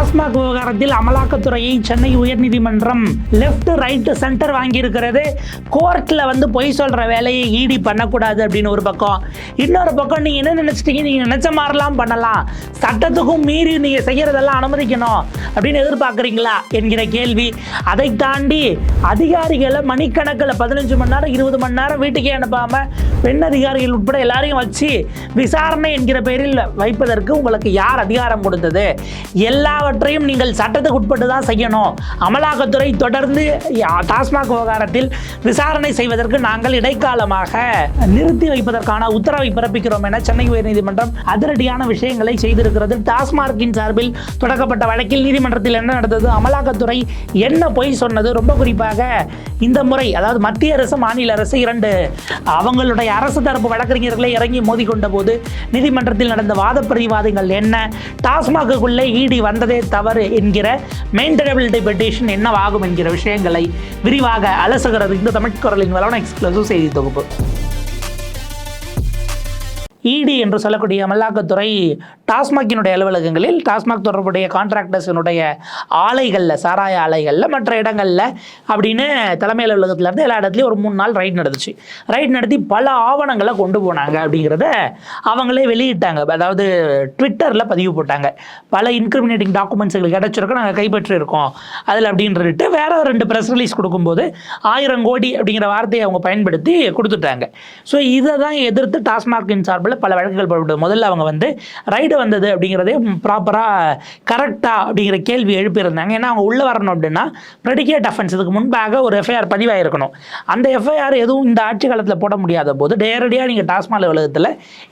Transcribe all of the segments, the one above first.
டாஸ்மாக் விவகாரத்தில் அமலாக்கத்துறையை சென்னை உயர்நீதிமன்றம் left right centre வாங்கியிருக்கிறது. கோர்ட்டில் வந்து பொய் சொல்கிற வேலையை ஈடி பண்ணக்கூடாது அப்படின்னு ஒரு பக்கம். இன்னொரு பக்கம் நீங்கள் என்ன நினச்சிட்டீங்க? நீங்கள் நினச்ச மாதிரிலாம் பண்ணலாம். சட்டத்துக்கும் மீறி நீங்கள் செய்கிறதெல்லாம் அனுமதிக்கணும் அப்படின்னு எதிர்பார்க்குறீங்களா என்கிற கேள்வி. அதை தாண்டி அதிகாரிகளை மணிக்கணக்கில் பதினஞ்சு மணி நேரம் இருபது மணி நேரம் வீட்டுக்கே அனுப்பாமல் பெண் அதிகாரிகள் உட்பட எல்லாரையும் வச்சு விசாரணை என்கிற பெயரில் வைப்பதற்கு உங்களுக்கு யார் அதிகாரம் கொடுத்தது? எல்லா எல்லாவற்றையும் நீங்கள் சட்டத்துக்கு உட்பட்டு தான் செய்யணும். அமலாக்கத்துறை தொடர்ந்து டாஸ்மாக் விவகாரத்தில் விசாரணை செய்வதற்கு நாங்கள் இடைக்காலமாக நிறுத்தி வைப்பதற்கான உத்தரவை பிறப்பிக்கிறோம் என சென்னை உயர்நீதிமன்றம் அதிரடியான விஷயங்களை செய்திருக்கிறது. டாஸ்மார்க்கின் சார்பில் தொடக்கப்பட்ட வழக்கில் நீதிமன்றத்தில் என்ன நடந்தது? அமலாக்கத்துறை என்ன பொய் சொன்னது? ரொம்ப குறிப்பாக இந்த முறை அதாவது மத்திய அரசு மாநில அரசு இரண்டு அவங்களுடைய அரசு தரப்பு வழக்கறிஞர்களை இறங்கி மோதிக்கொண்ட போது நீதிமன்றத்தில் நடந்த வாத பிரதிவாதங்கள் என்ன? டாஸ்மாகுக்குள்ளே ஈடி வந்ததே தவறு என்கிற மெயின்டனபிலிட்டி பெட்டிஷன் என்னவாகும் என்கிற விஷயங்களை விரிவாக அலசுகிறது இந்த தமிழ் குரலின் வளவன எக்ஸ்க்ளூசிவ் செய்தி தொகுப்பு. இடி என்று சொல்லக்கூடிய அமலாக்கத்துறை டாஸ்மாகினுடைய அலுவலகங்களில் டாஸ்மாக் தொடர்புடைய கான்ட்ராக்டர்ஸினுடைய ஆலைகளில் சாராய ஆலைகளில் மற்ற இடங்களில் அப்படின்னு தலைமை அலுவலகத்திலேருந்து எல்லா இடத்துலையும் ஒரு மூணு நாள் ரைட் நடந்துச்சு. ரைட் நடத்தி பல ஆவணங்களை கொண்டு போனாங்க அப்படிங்கிறத அவங்களே வெளியிட்டாங்க. அதாவது ட்விட்டரில் பதிவு போட்டாங்க. பல இன்கிரிமினேட்டிங் டாக்குமெண்ட்ஸ் எங்களுக்கு கிடச்சிருக்கோம் நாங்கள் கைப்பற்றியிருக்கோம் அதில் அப்படின்ட்டு வேற ரெண்டு ப்ரெஸ் ரிலீஸ் கொடுக்கும்போது ஆயிரம் கோடி அப்படிங்கிற வார்த்தையை அவங்க பயன்படுத்தி கொடுத்துட்டாங்க. ஸோ இதை தான் எதிர்த்து டாஸ்மாகின் சார்பில் பல வழக்குகள் போடப்பட்டது முதல்ல அவங்க வந்து ரைடு வந்தது அப்படிங்கிறதே ப்ராப்பராக கரெக்டாக அப்படிங்கிற கேள்வி எழுப்பியிருந்தாங்க. ஏன்னா அவங்க உள்ளே வரணும் அப்படின்னா ப்ரெடிகேட் அஃபென்ஸ் இதுக்கு முன்பாக ஒரு எஃப்ஐஆர் பதிவாயிருக்கணும். அந்த எஃப்ஐஆர் எதுவும் இந்த ஆட்சி காலத்தில் போட முடியாத போது நேரடியாக நீங்கள் டாஸ்மாக் அலுவலகத்தில்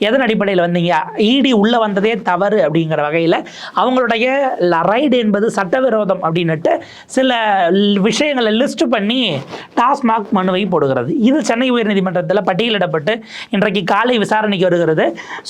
எதன் அடிப்படையில் வந்தீங்க? இடி உள்ளே வந்ததே தவறு அப்படிங்கிற வகையில் அவங்களுடைய ரைடு என்பது சட்டவிரோதம் அப்படின்னுட்டு சில விஷயங்களை லிஸ்ட் பண்ணி டாஸ்மாக் மனுவை போடுகிறது. இது சென்னை உயர்நீதிமன்றத்தில் பட்டியலிடப்பட்டு இன்றைக்கு காலை விசாரணைக்கு வருகிறது.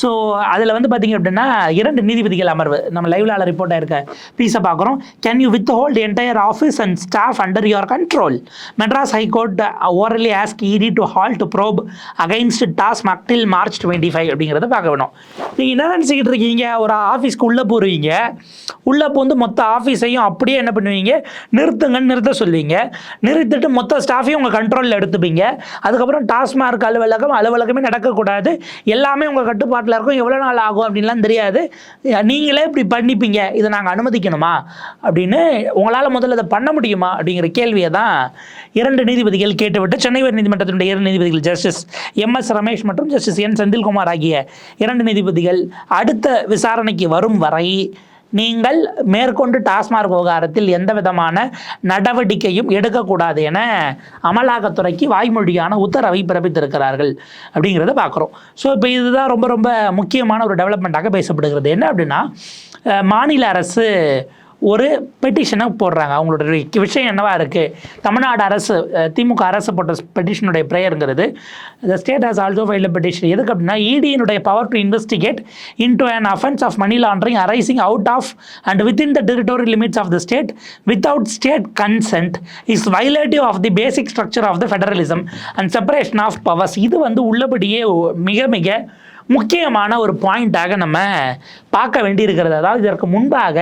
ஸோ அதில் வந்து பார்த்தீங்க அப்படின்னா இரண்டு நீதிபதிகள் அமர்வு. நம்ம லைவ்ல ரிப்போர்ட் இருக்க பீஸை பார்க்குறோம் can you with hold entire office and staff under your control Madras high court orally ask ED to halt to probe against TASMAC March twenty five அப்படிங்கிறத பார்க்க வேணும். நீங்கள் என்ன நினச்சிக்கிட்டு இருக்கீங்க? ஒரு ஆஃபீஸ்க்கு உள்ளே போடுவீங்க உள்ளே போந்து மொத்த ஆஃபீஸையும் அப்படியே என்ன பண்ணுவீங்க? நிறுத்துங்கன்னு நிறுத்த சொல்லுவீங்க. நிறுத்திட்டு மொத்த ஸ்டாஃபையும் உங்கள் கண்ட்ரோலில் எடுத்துப்பீங்க. அதுக்கப்புறம் டாஸ்மார்க் அலுவலகம் அலுவலகமே நடக்கக்கூடாது. எல்லாமே உங்கள் கட்டுப்பாட்டில் இருக்கும். எவ்வளோ நாள் ஆகும் அப்படின்லாம் தெரியாது. நீங்களே இப்படி பண்ணிப்பீங்க. இதை நாங்கள் அனுமதிக்கணுமா? அப்படின்னு உங்களால் முதல்ல இதை பண்ண முடியுமா? அப்படிங்கிற கேள்வியை தான் இரண்டு நீதிபதிகள் கேட்டுவிட்டு சென்னை உயர்நீதிமன்றத்தினுடைய இரண்டு நீதிபதிகள் ஜஸ்டிஸ் எம் எஸ் ரமேஷ் மற்றும் ஜஸ்டிஸ் என் செந்தில்குமார் ஆகிய இரண்டு நீதிபதிகள் அடுத்த விசாரணைக்கு வரும் வரை நீங்கள் மேற்கொண்டு டாஸ்மாக் விவகாரத்தில் எந்த விதமான நடவடிக்கையும் எடுக்கக்கூடாது என அமலாக்கத்துறைக்கு வாய்மொழியான உத்தரவை பிறப்பித்திருக்கிறார்கள் அப்படிங்கிறத பார்க்குறோம். ஸோ இப்போ இதுதான் ரொம்ப ரொம்ப முக்கியமான ஒரு டெவலப்மெண்ட்டாக பேசப்படுகிறது. என்ன அப்படின்னா மாநில அரசு ஒரு பெட்டிஷனை போடுறாங்க அவங்களோட விஷயம் என்னவாக இருக்குது தமிழ்நாடு அரசு திமுக அரசு போட்ட பெட்டிஷனுடைய ப்ரேயருங்கிறது the state has also file petition எதுக்கு அப்படின்னா இடியினுடைய power to investigate into an offence of money laundering arising out of and within the territory limits of the state without state consent is violative of the basic structure of the federalism and separation of powers இது வந்து உள்ளபடியே மிக மிக முக்கியமான ஒரு பாயிண்ட்டாக நம்ம பார்க்க வேண்டியிருக்கிறது. அதாவது இதற்கு முன்பாக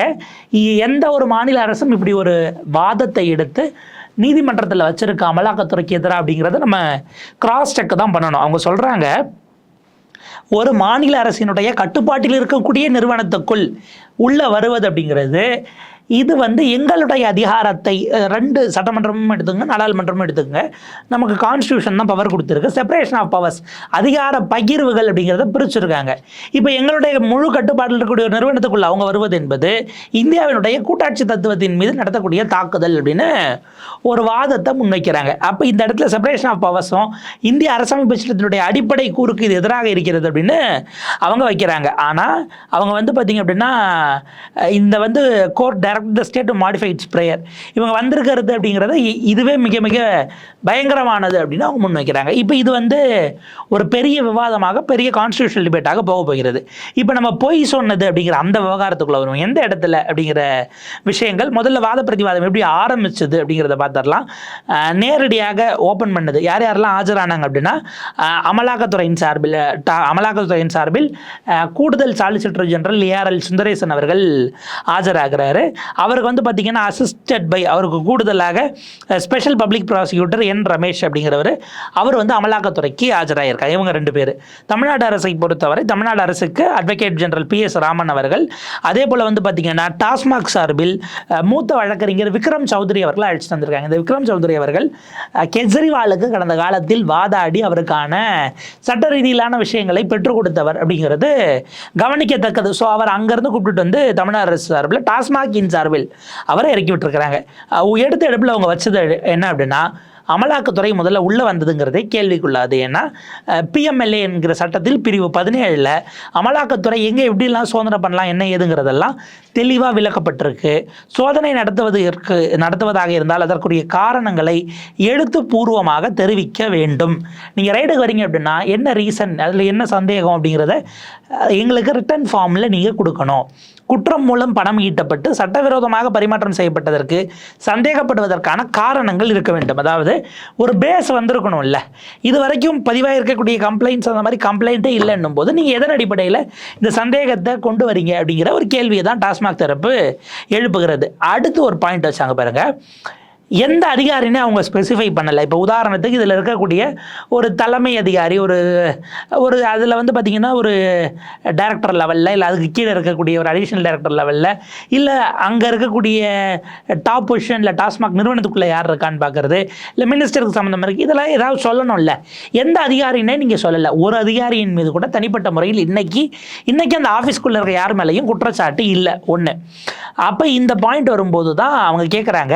எந்த ஒரு மாநில அரசும் இப்படி ஒரு வாதத்தை எடுத்து நீதிமன்றத்தில் வச்சிருக்க அமலாக்கத்துறைக்கு எதிராக அப்படிங்கிறத நம்ம கிராஸ் செக் தான் பண்ணணும். அவங்க சொல்கிறாங்க ஒரு மாநில அரசினுடைய கட்டுப்பாட்டில் இருக்கக்கூடிய நிறுவனத்துக்குள் உள்ளே வருவது அப்படிங்கிறது இது வந்து எங்களுடைய அதிகாரத்தை ரெண்டு சட்டமன்றமும் எடுத்துங்க நாடாளுமன்றமும் எடுத்துங்க. நமக்கு கான்ஸ்டியூஷன் தான் பவர் கொடுத்துருக்கு. செப்பரேஷன் ஆஃப் பவர்ஸ் அதிகார பகிர்வுகள் அப்படிங்கிறத பிரிச்சிருக்காங்க. இப்போ எங்களுடைய முழு கட்டுப்பாட்டில் இருக்கக்கூடிய ஒரு நிறுவனத்துக்குள்ள அவங்க வருவது என்பது இந்தியாவினுடைய கூட்டாட்சி தத்துவத்தின் மீது நடத்தக்கூடிய தாக்குதல் அப்படின்னு ஒரு வாதத்தை முன்வைக்கிறாங்க. அப்போ இந்த இடத்துல செப்பரேஷன் ஆஃப் பவர்ஸும் இந்திய அரசமைப்பு சட்டத்தினுடைய அடிப்படை கூறுக்கு இது எதிராக இருக்கிறது அப்படின்னு அவங்க வைக்கிறாங்க. ஆனால் அவங்க வந்து பார்த்தீங்க அப்படின்னா இந்த வந்து court correct the state to modify its prayer இவங்க வந்திருக்கிறது அப்படிங்கிறது இதுவே மிக மிக பயங்கரமானது அப்படின்னு அவங்க முன் வைக்கிறாங்க. இப்போ இது வந்து ஒரு பெரிய விவாதமாக பெரிய கான்ஸ்டியூஷனல் டிபேட்டாக போக போகிறது. இப்போ நம்ம பொய் சொன்னது அப்படிங்கிற அந்த விவகாரத்துக்குள்ளே வரும் எந்த இடத்துல அப்படிங்கிற விஷயங்கள் முதல்ல வாத பிரதிவாதம் எப்படி ஆரம்பிச்சது அப்படிங்கிறத பார்த்துடலாம். நேரடியாக ஓப்பன் பண்ணது. யார் யாரெல்லாம் ஆஜரானாங்க அப்படின்னா அமலாக்கத்துறையின் சார்பில் அமலாக்கத்துறையின் சார்பில் கூடுதல் சாலிசிட்டர் ஜெனரல் ஏஆர்எல் சுந்தரேசன் அவர்கள் ஆஜராகிறாரு. அவருக்கு வந்து பார்த்திங்கன்னா அசிஸ்டட் பை அவருக்கு கூடுதலாக special public prosecutor N Ramesh அப்படிங்கிறவர் அவர் வந்து அமலாக்கத்துறைக்கு ஆஜராகியிருக்காங்க இவங்க ரெண்டு பேர். தமிழ்நாடு அரசை பொறுத்தவரை தமிழ்நாடு அரசுக்கு advocate general P S Raman அவர்கள் அதே போல் வந்து பார்த்திங்கன்னா டாஸ்மாக் சார்பில் மூத்த வழக்கறிஞர் விக்ரம் சௌத்ரி அவர்கள் அழைச்சிட்டு வந்திருக்காங்க. இந்த விக்ரம் சௌத்ரி அவர்கள் கெஜ்ரிவாலுக்கு கடந்த காலத்தில் வாதாடி அவருக்கான சட்ட ரீதியிலான விஷயங்களை பெற்றுக் கொடுத்தவர் அப்படிங்கிறது கவனிக்கத்தக்கது. ஸோ அவர் அங்கேருந்து கூப்பிட்டுட்டு வந்து தமிழ்நாடு அரசு சார்பில் டாஸ்மாக் டாஸ்மாகின் சார்பில் அவரை இறக்கி விட்டுருக்கிறாங்க. எடுத்த எடுப்பில் அவங்க வச்சது என்ன அப்படின்னா அமலாக்கத்துறை முதல்ல உள்ளே வந்ததுங்கிறதே கேள்விக்குள்ளாது. ஏன்னா பிஎம்எல்ஏ என்கிற சட்டத்தில் பிரிவு பதினேழில் அமலாக்கத்துறை எங்கே எப்படிலாம் சோதனை பண்ணலாம் என்ன ஏதுங்கிறதெல்லாம் தெளிவாக விளக்கப்பட்டிருக்கு. சோதனை நடத்துவதற்கு நடத்துவதாக இருந்தால் அதற்குரிய காரணங்களை எழுத்துப்பூர்வமாக தெரிவிக்க வேண்டும். நீங்கள் ரைடுக்கு வரீங்க அப்படின்னா என்ன ரீசன் அதில் என்ன சந்தேகம் அப்படிங்கிறத எங்களுக்கு ரிட்டர்ன் ஃபார்மில் நீங்கள் கொடுக்கணும். குற்றம் மூலம் பணம் ஈட்டப்பட்டு சட்டவிரோதமாக பரிமாற்றம் செய்யப்பட்டதற்கு சந்தேகப்படுவதற்கான காரணங்கள் இருக்க வேண்டும். அதாவது ஒரு பேஸ் வந்திருக்கணும்ல. இது வரைக்கும் பதிவாக இருக்கக்கூடிய கம்ப்ளைண்ட்ஸ் அந்த மாதிரி கம்ப்ளைண்ட்டே இல்லைன்னும் போது நீங்கள் எதன் அடிப்படையில் இந்த சந்தேகத்தை கொண்டு வரீங்க அப்படிங்கிற ஒரு கேள்வியை தான் டாஸ்மாக் தரப்பு எழுப்புகிறது. அடுத்து ஒரு பாயிண்ட் வச்சாங்க பாருங்கள் எந்த அதிகாரினே அவங்க ஸ்பெசிஃபை பண்ணலை. இப்போ உதாரணத்துக்கு இதில் இருக்கக்கூடிய ஒரு தலைமை அதிகாரி ஒரு ஒரு அதில் வந்து பார்த்திங்கன்னா ஒரு டைரக்டர் லெவலில் இல்லை அதுக்கு கீழே இருக்கக்கூடிய ஒரு அடிஷ்னல் டைரக்டர் லெவலில் இல்லை அங்கே இருக்கக்கூடிய டாப் பொசிஷனில் டாஸ்மாக் நிறுவனத்துக்குள்ளே யார் இருக்கான்னு பார்க்குறது இல்லை மினிஸ்டருக்கு சம்மந்தம் இருக்குது இதெல்லாம் ஏதாவது சொல்லணும்ல. எந்த அதிகாரினே நீங்கள் சொல்லலை. ஒரு அதிகாரியின் மீது கூட தனிப்பட்ட முறையில் இன்றைக்கி இன்றைக்கி அந்த ஆஃபீஸ்க்குள்ளே இருக்க யார் மேலேயும் குற்றச்சாட்டு இல்லை. ஒன்று அப்போ இந்த பாயிண்ட் வரும்போது தான் அவங்க கேட்குறாங்க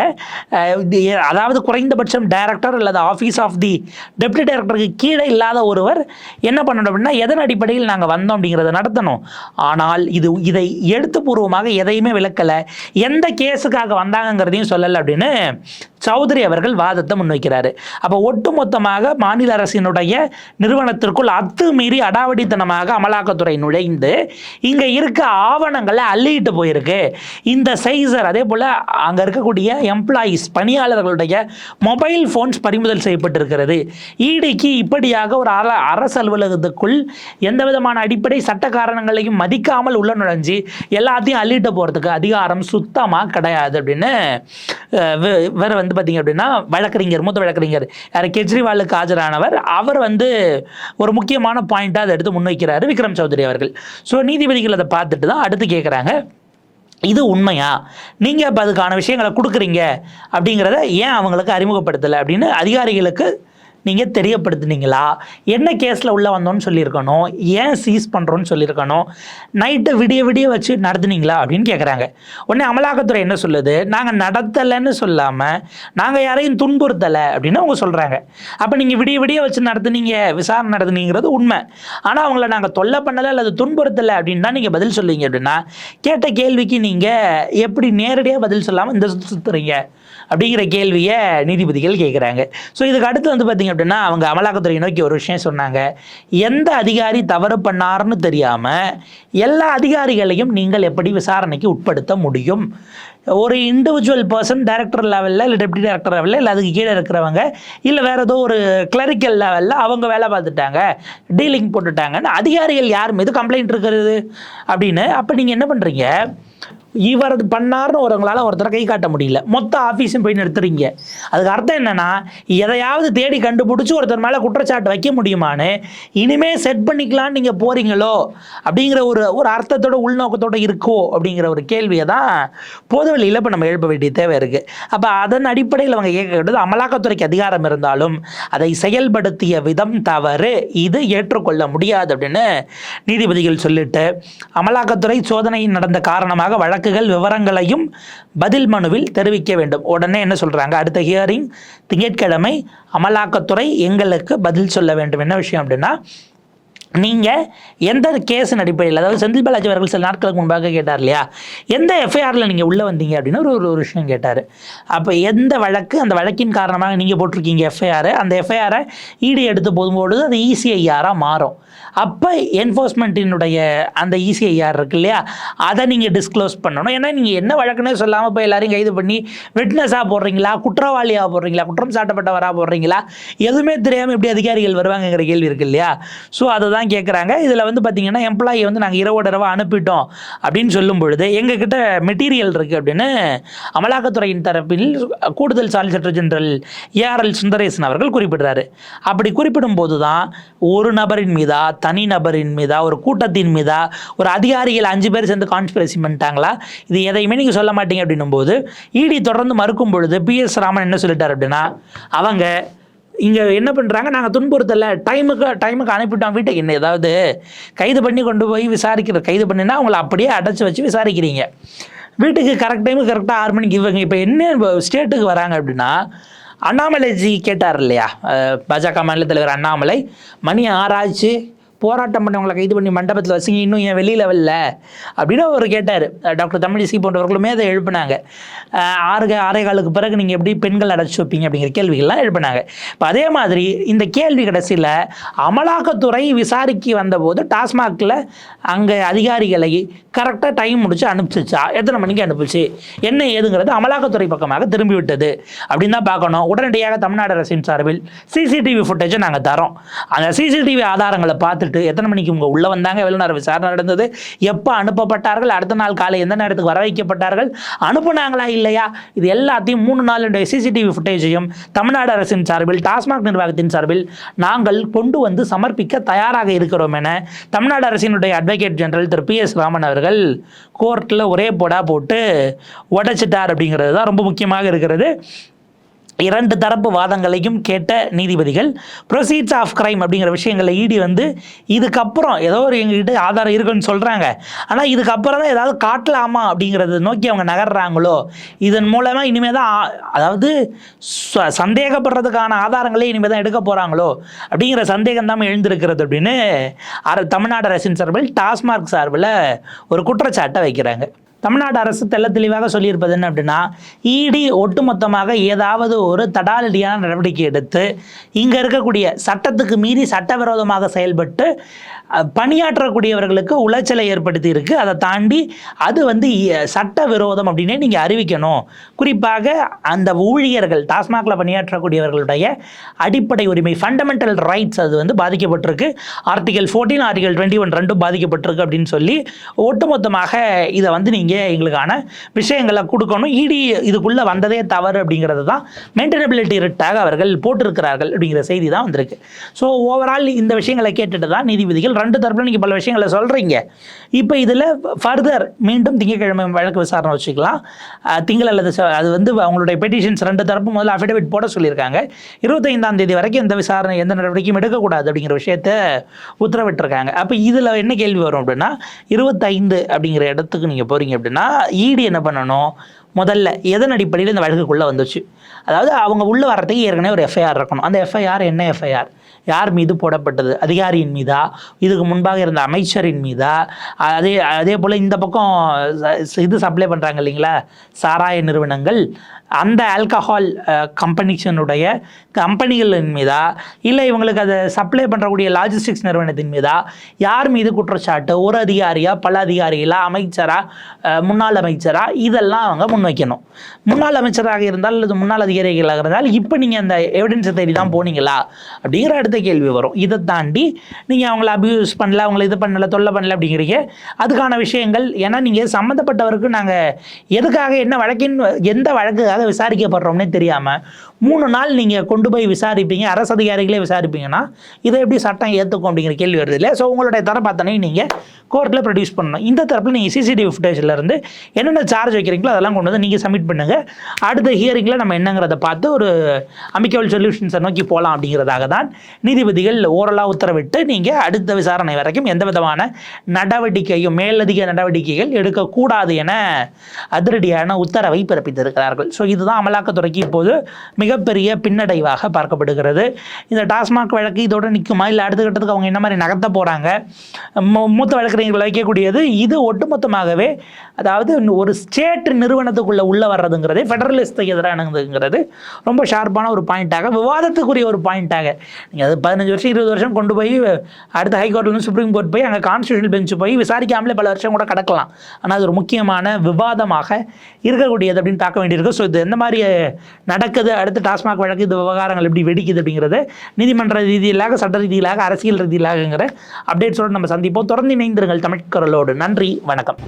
அதாவது குறைந்தபட்சம் டைரக்டர் அல்லது ஆஃபீஸ் ஆஃப் தி டெப்டி டைரக்டருக்கு கீழே இல்லாத ஒருவர் என்ன பண்ணணும் அப்படின்னா எதன் அடிப்படையில் நாங்கள் வந்தோம் அப்படிங்கிறத நடத்தணும். ஆனால் இது இதை எழுத்துப்பூர்வமாக எதையுமே விளக்கலை. எந்த கேஸுக்காக வந்தாங்கங்கிறதையும் சொல்லலை அப்படின்னு சௌத்ரி அவர்கள் வாதத்தை முன்வைக்கிறாரு. அப்போ ஒட்டுமொத்தமாக மாநில அரசினுடைய நிறுவனத்திற்குள் அத்துமீறி அடாவடித்தனமாக அமலாக்கத்துறை நுழைந்து இங்கே இருக்க ஆவணங்களை அள்ளிட்டு போயிருக்கு. இந்த சைசர் அதே போல் அங்கே இருக்கக்கூடிய எம்ப்ளாயீஸ் பணியாளர்களுடைய மொபைல் ஃபோன்ஸ் பறிமுதல் செய்யப்பட்டிருக்கிறது. ஈடிக்கு இப்படியாக ஒரு அர அரசு அலுவலகத்துக்குள் எந்த விதமான அடிப்படை சட்ட காரணங்களையும் மதிக்காமல் உள்ள நுழைஞ்சு எல்லாத்தையும் அள்ளிட்டு போகிறதுக்கு அதிகாரம் சுத்தமாக கிடையாது அப்படின்னு வேறு வே- வந்து பார்த்திங்க அப்படின்னா வழக்கறிஞர் மூத்த வழக்கறிஞர் யார்? கெஜ்ரிவாலுக்கு ஆஜரானவர். அவர் வந்து ஒரு முக்கியமான பாயிண்ட்டாக அதை எடுத்து முன்வைக்கிறார் விக்ரம் சௌத்ரி அவர்கள். ஸோ நீதிபதிகள் அதை பார்த்துட்டு தான் அடுத்து கேட்குறாங்க இது உண்மையா? நீங்கள் இப்போ அதுக்கான விஷயங்களை கொடுக்குறீங்க அப்படிங்கிறத ஏன் அவங்களுக்கு அறிமுகப்படுத்தலை அப்படின்னு அதிகாரிகளுக்கு நீங்கள் தெரியப்படுத்துனீங்களா? என்ன கேஸில் உள்ளே வந்தோன்னு சொல்லியிருக்கணும்? ஏன் சீஸ் பண்ணுறோன்னு சொல்லியிருக்கணும்? நைட்டை விடிய விடிய வச்சு நடத்துனீங்களா? அப்படின்னு கேட்குறாங்க உடனே அமலாக்கத்துறை என்ன சொல்லுது? நாங்கள் நடத்தலைன்னு சொல்லாமல் நாங்கள் யாரையும் துன்புறுத்தலை அப்படின்னு அவங்க சொல்கிறாங்க அப்போ நீங்கள் விடிய விடிய வச்சு நடத்துனீங்க விசாரணை நடத்துனீங்கிறது உண்மை. ஆனால் அவங்கள நாங்கள் தொல்லை பண்ணலை அல்லது துன்புறுத்தலை அப்படின்னு தான் நீங்கள் பதில் சொல்லுவீங்க அப்படின்னா கேட்ட கேள்விக்கு நீங்கள் எப்படி நேரடியாக பதில் சொல்லாமல் இந்த சுற்றுறீங்க அப்படிங்கிற கேள்வியை நீதிபதிகள் கேட்குறாங்க ஸோ இதுக்கு அடுத்து வந்து பார்த்தீங்க அப்படின்னா அவங்க அமலாக்கத்துறையை நோக்கி ஒரு விஷயம் சொன்னாங்க. எந்த அதிகாரி தவறு பண்ணாருன்னு தெரியாமல் எல்லா அதிகாரிகளையும் நீங்கள் எப்படி விசாரணைக்கு உட்படுத்த முடியும்? ஒரு இண்டிவிஜுவல் பர்சன் டைரக்டர் லெவலில் இல்லை டெப்டி டைரக்டர் லெவலில் இல்லை அதுக்கு கீழே இருக்கிறவங்க இல்லை வேறு ஏதோ ஒரு கிளரிக்கல் லெவலில் அவங்க வேலை பார்த்துட்டாங்க டீலிங் போட்டுட்டாங்கன்னு அதிகாரிகள் யார் மீது கம்ப்ளைண்ட் இருக்கிறது? அப்படின்னு அப்போ நீங்கள் என்ன பண்ணுறீங்க இவர் பண்ணார்னு ஒருவங்களால் ஒருத்தரை கை காட்ட முடியல. மொத்த ஆஃபீஸும் போய் நிறுத்துறீங்க. அதுக்கு அர்த்தம் என்னென்னா எதையாவது தேடி கண்டுபிடிச்சி ஒருத்தர் மேலே குற்றச்சாட்டு வைக்க முடியுமான்னு இனிமே செட் பண்ணிக்கலாம்னு நீங்கள் போகிறீங்களோ அப்படிங்கிற ஒரு ஒரு அர்த்தத்தோட உள்நோக்கத்தோட இருக்கோ அப்படிங்கிற ஒரு கேள்வியை தான் பொதுவெளியில் இப்போ நம்ம எழுப்ப வேண்டிய தேவை இருக்குது அப்போ அதன் அடிப்படையில் அவங்க கேட்கறது அமலாக்கத்துறைக்கு அதிகாரம் இருந்தாலும் அதை செயல்படுத்திய விதம் தவறு. இது ஏற்றுக்கொள்ள முடியாது அப்படின்னு நீதிபதிகள் சொல்லிட்டு அமலாக்கத்துறை சோதனை நடந்த காரணமாக வழக்கு வழக்குகள் விவரங்களையும் பதில் மனுவில் தெரிவிக்க வேண்டும். உடனே என்ன சொல்றாங்க? அடுத்த ஹியரிங் திங்கட்கிழமை அமலாக்கத்துறை எங்களுக்கு பதில் சொல்ல வேண்டும். என்ன விஷயம் அப்படின்னா நீங்கள் எந்த கேஸின் அடிப்படையில் அதாவது செந்தில் பாலாஜி அவர்கள் சில நாட்களுக்கு முன்பாக கேட்டார் இல்லையா? எந்த எஃப்ஐஆரில் நீங்கள் உள்ளே வந்தீங்க அப்படின்னு ஒரு ஒரு விஷயம் கேட்டார். அப்போ எந்த வழக்கு அந்த வழக்கின் காரணமாக நீங்கள் போட்டிருக்கீங்க எஃப்ஐஆர் அந்த எஃப்ஐஆரை இடி எடுத்து போகும்பொழுது அது இசிஐஆராக மாறும். அப்போ என்ஃபோர்ஸ்மெண்ட்டினுடைய அந்த இசிஐஆர் இருக்கு இல்லையா? அதை நீங்கள் டிஸ்க்ளோஸ் பண்ணணும். ஏன்னா நீங்கள் என்ன வழக்குன்னே சொல்லாமல் போய் எல்லாரையும் கைது பண்ணி விட்னஸாக போடுறீங்களா? குற்றவாளியாக போடுறீங்களா? குற்றம் சாட்டப்பட்டவராக போடுறீங்களா? எதுவுமே தெரியாமல் எப்படி அதிகாரிகள் வருவாங்கங்கிற கேள்வி இருக்கு இல்லையா? ஸோ அதை தான் கேட்குறாங்க இதில் வந்து பார்த்தீங்கன்னா எம்ப்ளாயி வந்து நாங்கள் இரவோட இரவா அனுப்பிட்டோம் அப்படின்னு சொல்லும் பொழுது எங்ககிட்ட மெட்டீரியல் இருக்குது அப்படின்னு அமலாக்கத்துறையின் தரப்பில் கூடுதல் சாலிசிட்டர் ஜெனரல் ஏஆர்எல் சுந்தரேசன் அவர்கள் குறிப்பிடுறாரு. அப்படி குறிப்பிடும் போது தான் ஒரு நபரின் மீதா தனி நபரின் மீதா ஒரு கூட்டத்தின் மீதா ஒரு அதிகாரிகள் அஞ்சு பேர் சேர்ந்து கான்ஸ்பிரசி பண்ணிட்டாங்களா? இது எதையுமே நீங்கள் சொல்ல மாட்டீங்க அப்படின்னும் போது இடி தொடர்ந்து மறுக்கும் பொழுது பி எஸ் ராமன் என்ன சொல்லிட்டார் அப்படின்னா அவங்க இங்கே என்ன பண்ணுறாங்க நாங்கள் துன்புறுத்தலை. டைமுக்கு டைமுக்கு அனுப்பிட்டோம் வீட்டுக்கு என்ன ஏதாவது கைது பண்ணி கொண்டு போய் விசாரிக்கிற கைது பண்ணினா அவங்கள அப்படியே அடைச்சி வச்சு விசாரிக்கிறீங்க. வீட்டுக்கு கரெக்ட் டைமுக்கு கரெக்டாக ஆறு மணிக்கு இவங்க இப்போ என்ன ஸ்டேட்டுக்கு வராங்க அப்படின்னா அண்ணாமலைஜி கேட்டார் இல்லையா? பாஜக மாநில தலைவர் அண்ணாமலை மணி ஆறாச்சு. போராட்டம் பண்ணவங்களை கைது பண்ணி மண்டபத்தில் வச்சுங்க இன்னும் ஏன் வெளியில் வரல அப்படின்னு அவர் கேட்டார். டாக்டர் தமிழிசை போன்றவர்களுமே அதை எழுப்பினாங்க. ஆறு ஆறே காலுக்கு பிறகு நீங்கள் எப்படி பெண்கள் அடைச்சி வைப்பீங்க அப்படிங்கிற கேள்விகள்லாம் எழுப்பினாங்க. இப்போ அதே மாதிரி இந்த கேள்வி கடைசியில் அமலாக்கத்துறை விசாரிக்க வந்தபோது டாஸ்மாகில் அங்கே அதிகாரிகளை கரெக்டாக டைம் முடிச்சு அனுப்பிச்சிச்சா எத்தனை மணிக்கு அனுப்பிச்சு? என்ன ஏதுங்கிறது அமலாக்கத்துறை பக்கமாக திரும்பி விட்டது அப்படின்னு தான் பார்க்கணும். உடனடியாக தமிழ்நாடு அரசின் சார்பில் சிசிடிவி ஃபுட்டேஜை நாங்கள் தரோம். அந்த சிசிடிவி ஆதாரங்களை பார்த்துட்டு எத்தனை மணிக்கு உங்கள் உள்ளே வந்தாங்க? எவ்வளோ நேரம் விசாரணை நடந்தது. எப்போ அனுப்பப்பட்டார்கள்? அடுத்த நாள் காலை எந்த நேரத்துக்கு வர வைக்கப்பட்டார்கள்? அனுப்புனாங்களா இல்லையா? இது எல்லாத்தையும் மூணு நாளுடைய சிசிடிவி ஃபுட்டேஜையும் தமிழ்நாடு அரசின் சார்பில் டாஸ்மாக் நிர்வாகத்தின் சார்பில் நாங்கள் கொண்டு வந்து சமர்ப்பிக்க தயாராக இருக்கிறோம் என தமிழ்நாடு அரசினுடைய அட்வொகேட் ஜெனரல் திரு பி எஸ் ராமன் அவர்கள் கோர்ட்டில் ஒரே போடா போட்டு உடைச்சிட்டார் அப்படிங்கிறது தான் ரொம்ப முக்கியமாக இருக்கிறது. இரண்டு தரப்பு வாதங்களையும் கேட்ட நீதிபதிகள் ப்ரொசீட்ஸ் ஆஃப் கிரைம் அப்படிங்கிற விஷயங்களை ஈடி வந்து இதுக்கப்புறம் ஏதோ ஒரு எங்ககிட்ட ஆதாரம் இருக்குன்னு சொல்கிறாங்க ஆனால் இதுக்கப்புறம் தான் ஏதாவது காட்டலாமா? அப்படிங்கிறத நோக்கி அவங்க நகர்றாங்களோ இதன் மூலமாக இனிமேல் தான் அதாவது ச- சந்தேகப்படுறதுக்கான ஆதாரங்களே இனிமேல் தான் எடுக்க போகிறாங்களோ அப்படிங்கிற சந்தேகம் தான் எழுந்திருக்கிறது அப்படின்னு தமிழ்நாடு அரசின் சார்பில் டாஸ்மார்க் சார்பில் ஒரு குற்றச்சாட்டை வைக்கிறாங்க. தமிழ்நாடு அரசு தெள்ள தெளிவாக சொல்லியிருப்பது என்ன அப்படின்னா இடி ஒட்டுமொத்தமாக ஏதாவது ஒரு தடாலடியான நடவடிக்கை எடுத்து இங்கே இருக்கக்கூடிய சட்டத்துக்கு மீறி சட்டவிரோதமாக செயல்பட்டு பணியாற்றக்கூடியவர்களுக்கு உளைச்சலை ஏற்படுத்தி இருக்கு அதை தாண்டி அது வந்து சட்ட விரோதம் அப்படின்னே நீங்கள் அறிவிக்கணும். குறிப்பாக அந்த ஊழியர்கள் டாஸ்மாகில் பணியாற்றக்கூடியவர்களுடைய அடிப்படை உரிமை ஃபண்டமெண்டல் ரைட்ஸ் அது வந்து பாதிக்கப்பட்டிருக்கு. Article fourteen article twenty one ரெண்டும் பாதிக்கப்பட்டிருக்கு அப்படின்னு சொல்லி ஒட்டுமொத்தமாக இதை வந்து நீங்கள் எங்களுக்கான விஷயங்களை கொடுக்கணும். இடி இதுக்குள்ளே வந்ததே தவறு அப்படிங்கிறது தான் மெயின்டெனபிலிட்டி ரிட்டாக அவர்கள் போட்டிருக்கிறார்கள் அப்படிங்கிற செய்தி தான் வந்திருக்கு. ஸோ ஓவரால் இந்த விஷயங்களை கேட்டுட்டு தான் நீதிபதிகள் ரெண்டு தரப்புல நீங்கள் பல விஷயங்களை சொல்கிறீங்க இப்போ இதில் ஃபர்தர் மீண்டும் திங்கக்கிழமை வழக்கு விசாரணை வச்சுக்கலாம். திங்கள் அல்லது அது வந்து அவங்களுடைய பெட்டிஷன்ஸ் ரெண்டு தரப்பு முதல்ல அஃபிடவிட் போட சொல்லியிருக்காங்க. இருபத்தைந்தாம் தேதி வரைக்கும் எந்த விசாரணை எந்த நடவடிக்கையும் எடுக்கக்கூடாது அப்படிங்கிற விஷயத்த உத்தரவிட்டிருக்காங்க. அப்போ இதில் என்ன கேள்வி வரும் அப்படின்னா இருபத்தைந்து அப்படிங்கிற இடத்துக்கு நீங்கள் போகிறீங்க அப்படின்னா ஈடி என்ன பண்ணணும்? முதல்ல எதன் அடிப்படையில் இந்த வழக்குக்குள்ளே வந்துச்சு? அதாவது அவங்க உள்ளே வர்றதுக்கு ஏற்கனவே ஒரு எஃப்ஐஆர் இருக்கணும். அந்த எஃப்ஐஆர் என்ன எஃப்ஐஆர் யார் மீது போடப்பட்டது? அதிகாரியின் மீதா? இதுக்கு முன்பாக இருந்த அமைச்சரின் மீதா? அதே அதே போல் இந்த பக்கம் இது சப்ளை பண்ணுறாங்க இல்லைங்களா? சாராய நிறுவனங்கள். அந்த ஆல்கஹால் கம்பெனிஷனுடைய கம்பெனிகளின் மீதா இல்லை இவங்களுக்கு அதை சப்ளை பண்ணுறக்கூடிய லாஜிஸ்டிக்ஸ் நிறுவனத்தின் மீதா யார் மீது குற்றச்சாட்டு? ஒரு அதிகாரியாக பல அதிகாரிகளாக அமைச்சராக முன்னாள் அமைச்சராக இதெல்லாம் அவங்க முன்வைக்கணும். முன்னாள் அமைச்சராக இருந்தால் அல்லது முன்னாள் அதிகாரிகளாக இருந்தால் இப்போ நீங்கள் அந்த எவிடன்ஸை தேடி தான் போனீங்களா? அப்படிங்கிற அடுத்த கேள்வி வரும். இதை தாண்டி நீங்கள் அவங்கள அபியூஸ் பண்ணல அவங்கள இது பண்ணல தொல்லை பண்ணல அப்படிங்கிறீங்க. அதுக்கான விஷயங்கள் ஏன்னா நீங்கள் சம்மந்தப்பட்டவருக்கு நாங்கள் எதுக்காக என்ன வழக்கின் எந்த வழக்குக்காக விசாரிக்கப்படுறோம்னே தெரியாமல் மூணு நாள் நீங்கள் கொண்டு போய் விசாரிப்பீங்க அரசு அதிகாரிகளே விசாரிப்பீங்கன்னா இதை எப்படி சட்டம் ஏற்றுக்கும் அப்படிங்கிற கேள்வி வருது இல்லை ஸோ உங்களுடைய தரப்பு நீங்கள் கோர்ட்டில் ப்ரொடியூஸ் பண்ணணும். இந்த தரப்பில் நீங்கள் சிசிடிவி ஃபுட்டேஜிலேருந்து என்னென்ன சார்ஜ் வைக்கிறீங்களோ அதெல்லாம் கொண்டு வந்து நீங்கள் சப்மிட் பண்ணுங்கள் அடுத்த ஹியரிங்கில் நம்ம என்னங்கிறத பார்த்து ஒரு அமிக்கபிள் சொல்யூஷன்ஸை நோக்கி போகலாம் அப்படிங்கிறதாக தான் நீதிபதிகள் ஓரலாக உத்தரவிட்டு நீங்கள் அடுத்த விசாரணை வரைக்கும் எந்த விதமான நடவடிக்கையும் மேலதிக நடவடிக்கைகள் எடுக்கக்கூடாது என அதிரடியான உத்தரவை பிறப்பித்திருக்கிறார்கள். ஸோ இதுதான் அமலாக்கத்துறைக்கு இப்போது மிக மிகப்பெரிய பின்னடைவாக பார்க்கப்படுகிறது. இந்த டாஸ்மாக் வழக்கு இதோட நிற்குமா இல்லை அடுத்த கட்டத்துக்கு அவங்க என்ன மாதிரி நகர்த்த போகிறாங்க மூத்த வழக்கறிஞர்கள் வைக்கக்கூடியது இது ஒட்டுமொத்தமாகவே அதாவது ஒரு ஸ்டேட் நிறுவனத்துக்குள்ளே உள்ளே வர்றதுங்கிறது ஃபெடரலிஸ்ட்டுக்கு எதிரானதுங்கிறது ரொம்ப ஷார்ப்பான ஒரு பாயிண்ட்டாக விவாதத்துக்குரிய ஒரு பாயிண்ட்டாக நீங்கள் அது பதினஞ்சு வருஷம் இருபது வருஷம் கொண்டு போய் அடுத்த ஹைகோர்ட்லேருந்து சுப்ரீம் கோர்ட் போய் அங்கே கான்ஸ்டியூஷனல் பெஞ்ச் போய் விசாரிக்காமலே பல வருஷம் கூட கிடக்கலாம். ஆனால் அது ஒரு முக்கியமான விவாதமாக இருக்கக்கூடியது அப்படின்னு பார்க்க வேண்டியிருக்கு. ஸோ இது எந்த மாதிரி நடக்குது? அடுத்து டாஸ்மாக் வழக்கு இது விவகாரங்கள் எப்படி வெடிக்குது அப்படிங்கிறது நீதிமன்ற ரீதியிலாக சட்ட ரீதியிலாக அரசியல் ரீதியிலாகங்கிற அப்டேட்ஸோடு நம்ம சந்திப்போம். தொடர்ந்து இணைந்திருங்கள் தமிழ்கரலோடு நன்றி வணக்கம்.